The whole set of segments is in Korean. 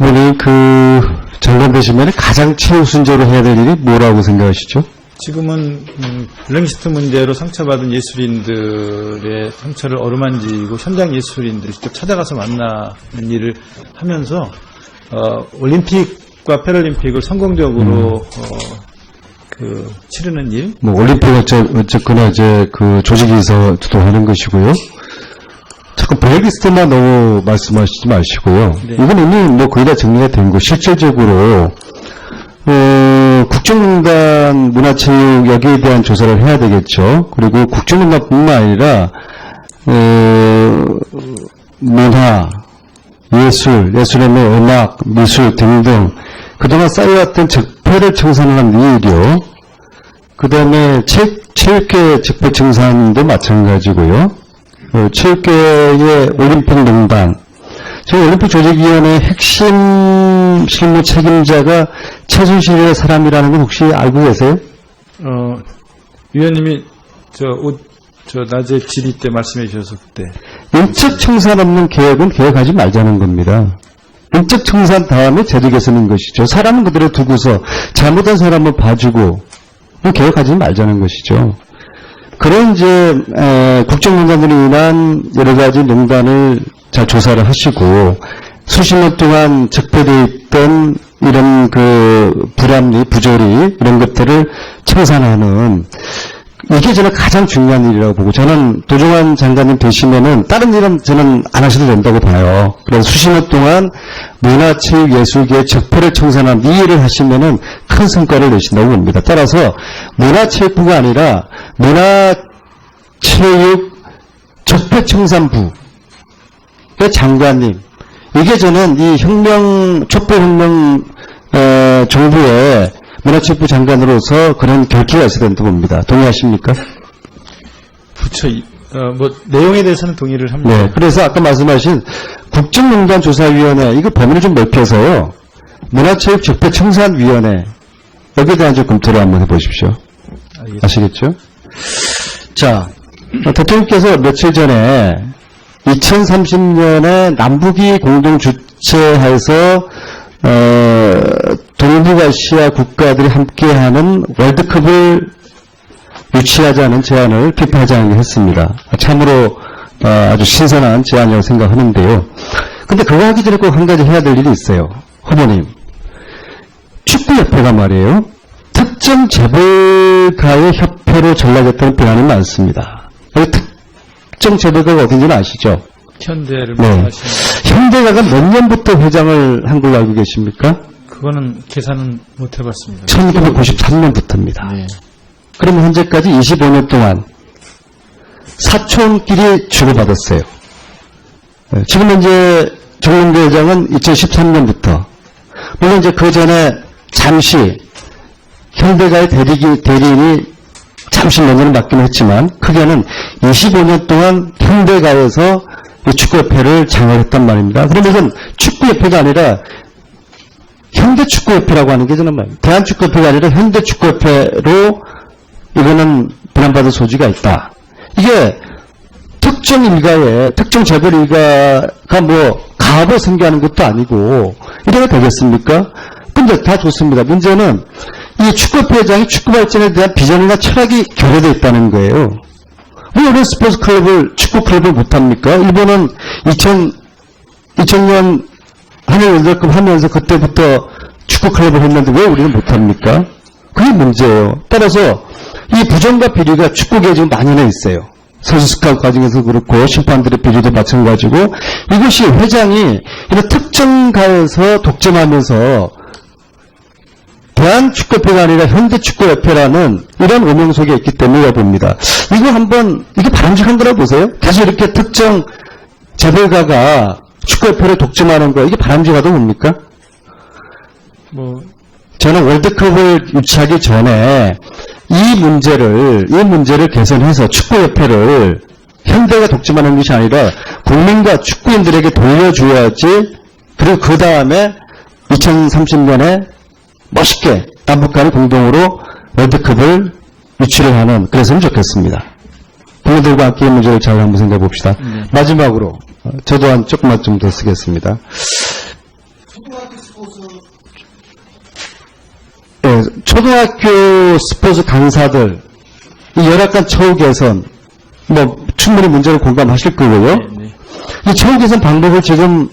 후보님 그 장관 되시면 가장 최우선적으로 해야 될 일이 뭐라고 생각하시죠? 지금은 음, 블랙리스트 문제로 상처받은 예술인들의 상처를 어루만지고 현장 예술인들을 직접 찾아가서 만나는 일을 하면서 어, 올림픽과 패럴림픽을 성공적으로 어, 그 치르는 일 뭐 올림픽 어째, 어쨌거나 이제 그 조직에서 주도하는 것이고요. 자꾸 블랙리스트만 너무 말씀하시지 마시고요. 네. 이건 이미 뭐 거의 다 정리가 된 거. 실질적으로 어, 국정농단 문화체육 여기에 대한 조사를 해야 되겠죠. 그리고 국정농단뿐만 아니라 어, 문화, 예술, 예술의 뭐 음악, 미술 등등 그동안 쌓여왔던 적폐를 청산하는 일이요. 그 다음에 체육계 적폐 청산도 마찬가지고요. 어, 체육계의 올림픽 농단. 지금 올림픽 조직위원회 핵심 실무 책임자가 최순실의 사람이라는 건 혹시 알고 계세요? 어, 위원님이 저 옷 저 낮에 질의 때 말씀해 주셔서 그때 인적 청산 없는 개혁은 개혁하지 말자는 겁니다. 인적 청산 다음에 제도 개선인 것이죠. 사람은 그대로 두고서 잘못한 사람을 봐주고 개혁하지 말자는 것이죠. 그런 이제 에, 국정농단으로 인한 여러 가지 농단을 잘 조사를 하시고 수십 년 동안 적폐되어 있던 이런 그 불합리, 부조리 이런 것들을 청산하는 이게 저는 가장 중요한 일이라고 보고 저는 도종환 장관님 되시면은 다른 일은 저는 안 하셔도 된다고 봐요. 그래서 수십 년 동안 문화 체육 예술계의 적폐를 청산한 이 일을 하시면은 큰 성과를 내신다고 봅니다. 따라서 문화체육부가 아니라 문화체육 적폐청산부 의 장관님 이게 저는 이 혁명 촛불 혁명 어, 정부의 문화체육부 장관으로서 그런 결기가 있어야 된다고 봅니다. 동의하십니까? 부처 이- 어, 뭐 내용에 대해서는 동의를 합니다. 네. 그래서 아까 말씀하신 국정농단조사위원회 이거 범위를 좀 넓혀서요. 문화체육 적폐청산위원회 여기에 대한 좀 검토를 한번 해보십시오. 알겠습니다. 아시겠죠? 자, 어, 대통령께서 며칠 전에 2030년에 남북이 공동 주최해서 어, 동북아시아 국가들이 함께하는 월드컵을 유치하자는 제안을 피파장에게 했습니다. 참으로 어, 아주 신선한 제안이라고 생각하는데요. 근데 그거 하기 전에 꼭 한 가지 해야 될 일이 있어요. 후보님. 축구협회가 말이에요. 특정 재벌가의 협회로 전락했다는 비난이 많습니다. 특정 재벌가가 어딘지는 아시죠? 현대를 네. 현대가가 몇 년부터 회장을 한 걸로 알고 계십니까? 그거는 계산은 못 해봤습니다. 1993년부터입니다. 네. 그러면 현재까지 25년 동안 사촌끼리 주고받았어요. 네, 지금 이제 정몽대 회장은 2013년부터 물론 이제 그 전에 잠시 현대가의 대리기, 대리인이 잠시 몇 년을 맡긴 했지만 크게는 25년 동안 현대가에서 이 축구협회를 장악했단 말입니다. 그러면 이건 축구협회가 아니라 현대축구협회라고 하는 게 저는 말 대한축구협회가 아니라 현대축구협회로 이거는 비난받을 소지가 있다. 이게 특정 일가에 특정 재벌 일가가 뭐 가업을 생겨하는 것도 아니고 이래가 되겠습니까? 근데 다 좋습니다. 문제는 이 축구협회 회장이 축구 발전에 대한 비전이나 철학이 결여되어 있다는 거예요. 왜 우리 스포츠 클럽을 축구 클럽을 못합니까? 일본은 2000 2000년 한일 월드컵 하면서 그때부터 축구 클럽을 했는데 왜 우리는 못합니까? 그게 문제예요. 따라서 이 부정과 비리가 축구계에 지금 만연해 있어요. 선수 스카우트 과정에서 그렇고 심판들의 비리도 마찬가지고 이것이 회장이 이런 특정 가에서 독점하면서 대한축구협회가 아니라 현대축구협회라는 이런 오명 속에 있기 때문이라 봅니다. 이거 한번 이게 바람직한 거라고 보세요? 계속 이렇게 특정 재벌가가 축구협회를 독점하는 거 이게 바람직하다고 봅니까? 뭐 저는 월드컵을 유치하기 전에 이 문제를 이 문제를 개선해서 축구협회를 현대가 독점하는 것이 아니라 국민과 축구인들에게 돌려줘야지 그리고 그 다음에 2030년에 멋있게 남북한이 공동으로 월드컵을 유치를 하는 그랬으면 좋겠습니다. 국민들과 함께 이 문제를 잘 한번 생각해 봅시다. 마지막으로 어, 저도 한 조금만 좀 더 쓰겠습니다. 예, 초등학교 스포츠 강사들 이 열악한 처우 개선 뭐 충분히 문제를 공감하실 거고요. 네, 네. 이 처우 개선 방법을 지금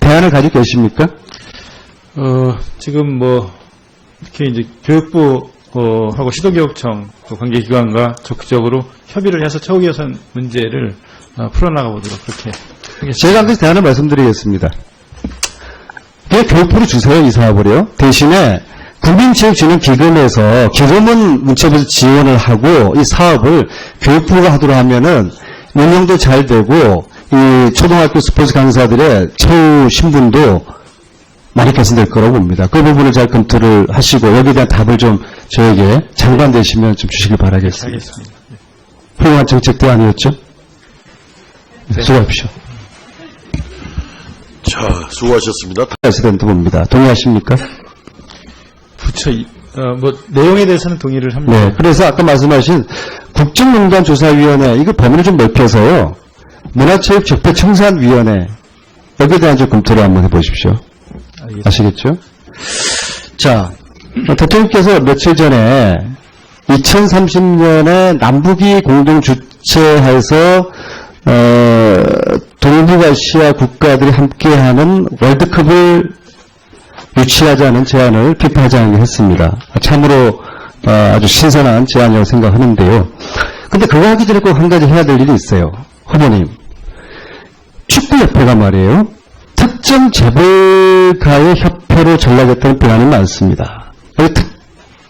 대안을 가지고 계십니까? 어, 지금 뭐, 이렇게 이제 교육부, 어, 하고 시도교육청 또 관계기관과 적극적으로 협의를 해서 처우 개선 문제를 어, 풀어나가 보도록 그렇게 하겠습니다. 제가 한 가지 대안을 말씀드리겠습니다. 그냥 교육부로 주세요, 이 사업을요. 대신에 국민체육진흥기금에서 기금은 문체부에서 지원을 하고 이 사업을 교육부가 하도록 하면은 운영도 잘 되고 이 초등학교 스포츠 강사들의 처우 신분도 많이 개선될 거라고 봅니다. 그 부분을 잘 검토를 하시고 여기에 대한 답을 좀 저에게 장관 되시면 좀 주시길 바라겠습니다. 하겠습니다. 훌륭한 정책 대안이었죠? 네, 수고하십시오. 자, 수고하셨습니다. 프레시던트 봅니다. 동의하십니까? 부처, 이- 어, 뭐, 내용에 대해서는 동의를 합니다. 네. 그래서 아까 말씀하신 국정농단조사위원회, 이거 범위를 좀 넓혀서요. 문화체육적폐청산위원회, 여기에 대한 좀 검토를 한번 해보십시오. 아시겠죠? 자, 어, 대통령께서 며칠 전에 2030년에 남북이 공동 주최해서 어, 동북아시아 국가들이 함께하는 월드컵을 유치하자는 제안을 피파장이 했습니다. 참으로 어, 아주 신선한 제안이라고 생각하는데요. 근데 그거 하기 전에 꼭 한 가지 해야 될 일이 있어요. 후보님. 축구협회가 말이에요. 특정 재벌가의 협회로 전락했다는 비난이 많습니다.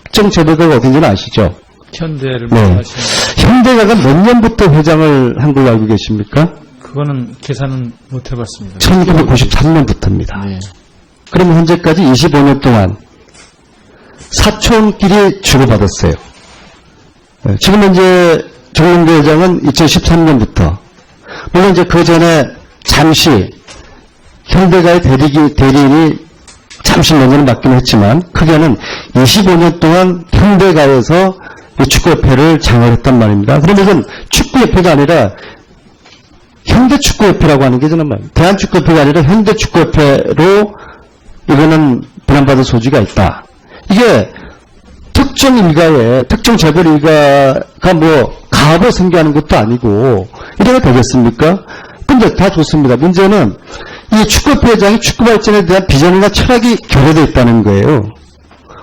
특정 재벌가가 어딘지는 아시죠? 현대를 네. 현대가가 몇 년부터 회장을 한 걸로 알고 계십니까? 그거는 계산은 못 해봤습니다. 1993년부터입니다. 네. 그러면 현재까지 25년 동안 사촌끼리 주고받았어요. 네, 지금 현재 정몽대 회장은 2013년부터 물론 이제 그 전에 잠시 현대가의 대리기, 대리인이 잠시 몇 년을 맡긴 했지만 크게는 25년 동안 현대가에서 이 축구협회를 장악했단 말입니다. 그러면 이건 축구협회가 아니라 현대축구협회라고 하는 게 저는 말 대한축구협회가 아니라 현대축구협회로 이거는 비난받을 소지가 있다. 이게 특정 일가에 특정 재벌 일가가 뭐 가업을 생겨하는 것도 아니고 이래가 되겠습니까? 근데 다 좋습니다. 문제는 이 축구협회 회장이 축구 발전에 대한 비전이나 철학이 결여되어 있다는 거예요.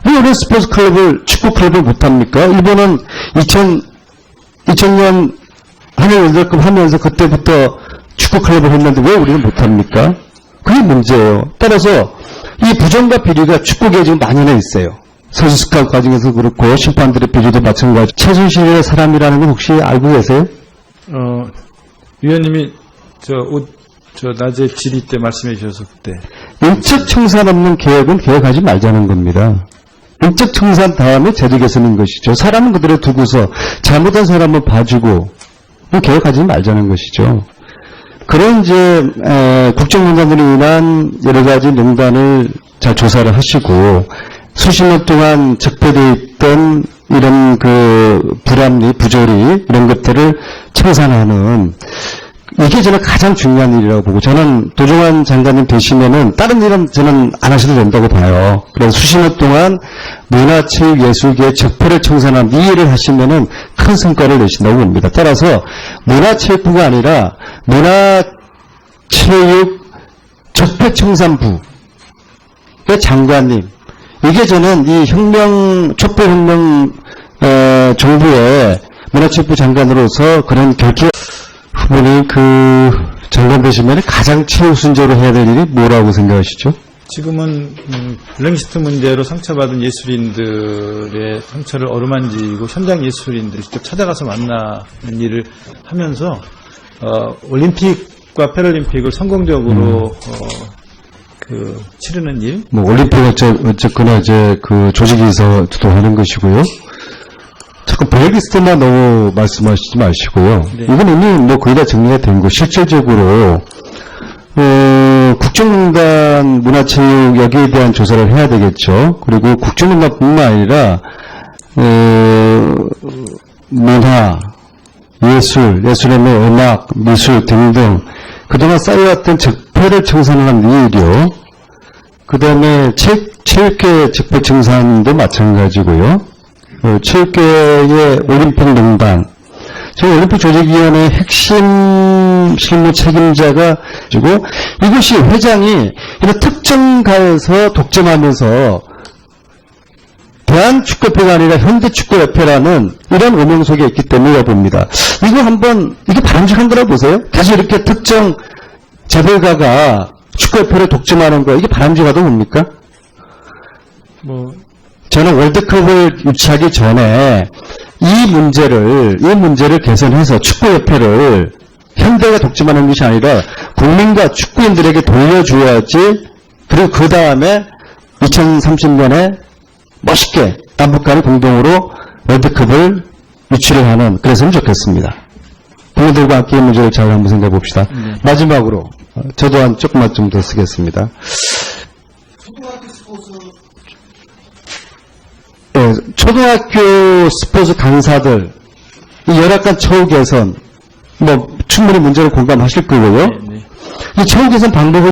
왜 우리 스포츠 클럽을 축구 클럽을 못합니까? 일본은 2000 2000년 한일 월드컵 하면서 그때부터 축구 클럽을 했는데 왜 우리는 못합니까? 그게 문제예요. 따라서 이 부정과 비리가 축구계에 지금 만연해 있어요. 선수 스카우트 과정에서 그렇고 심판들의 비리도 마찬가지. 최순실의 사람이라는 건 혹시 알고 계세요? 어, 위원님이 저 옷, 저 낮에 질의 때 말씀해 주셔서 그때 인적 청산 없는 계획은 계획하지 말자는 겁니다. 인적 청산 다음에 제도 개선인 것이죠. 사람은 그대로 두고서 잘못한 사람을 봐주고 계획하지 말자는 것이죠. 그런 이제 에, 국정농단으로 인한 여러 가지 농단을 잘 조사를 하시고 수십 년 동안 적폐되어 있던 이런 그 불합리, 부조리 이런 것들을 청산하는 이게 저는 가장 중요한 일이라고 보고 저는 도종환 장관님 되시면은 다른 일은 저는 안 하셔도 된다고 봐요. 그래서 수십 년 동안 문화 체육 예술계 적폐를 청산한 이 일을 하시면은 큰 성과를 내신다고 봅니다. 따라서 문화체육부가 아니라 문화체육 적폐청산부의 장관님 이게 저는 이 혁명 촛불혁명 어, 정부의 문화체육부 장관으로서 그런 결기 후보님 그 장관 되시면 가장 최우선적으로 해야 될 일이 뭐라고 생각하시죠? 지금은 음, 블랙리스트 문제로 상처받은 예술인들의 상처를 어루만지고 현장 예술인들이 직접 찾아가서 만나는 일을 하면서 어, 올림픽과 패럴림픽을 성공적으로 어, 그 치르는 일 뭐 올림픽 어째, 어쨌거나 이제 그 조직에서 주도하는 것이고요. 자꾸 블랙리스트만 너무 말씀하시지 마시고요. 네. 이건 이미 뭐 거의 다 정리가 된 거. 실질적으로 어, 국정농단 문화체육 여기에 대한 조사를 해야 되겠죠. 그리고 국정농단뿐만 아니라 어, 문화, 예술, 예술의 뭐 음악, 미술 등등 그동안 쌓여왔던 적폐를 청산하는 이 일이요. 그 다음에 체육회 직보 증산도 마찬가지고요. 어, 체육회의 올림픽 농단, 저희 올림픽 조직위원회 핵심 실무 책임자가 지고 이것이 회장이 이런 특정 가에서 독점하면서 대한축구협회가 아니라 현대축구협회라는 이런 오명 속에 있기 때문이라 봅니다. 이거 한번 이게 바람직한 거라 보세요. 다시 이렇게 특정 재벌가가 축구협회를 독점하는 거 이게 바람직하다 봅니까? 뭐 저는 월드컵을 유치하기 전에 이 문제를 이 문제를 개선해서 축구협회를 현대가 독점하는 것이 아니라 국민과 축구인들에게 돌려줘야지 그리고 그 다음에 2030년에 멋있게 남북 간이 공동으로 월드컵을 유치를 하는 그랬으면 좋겠습니다. 국민들과 함께 이 문제를 잘 한번 생각해 봅시다. 마지막으로 어, 저도 한 조금만 좀 더 쓰겠습니다. 예, 초등학교 스포츠 강사들 이 열악한 처우 개선 뭐 충분히 문제를 공감하실 거고요. 네, 네. 이 처우 개선 방법을